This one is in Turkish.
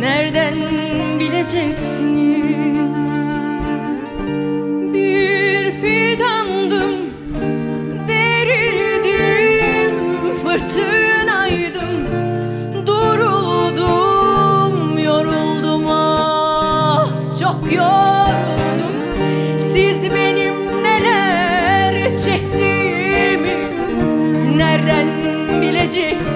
Nereden bileceksiniz? Bir fidandım Derildim Fırtınaydım. Duruldum Yoruldum ah Çok yoruldum. Siz benim neler çektiğimi Nereden bileceksiniz?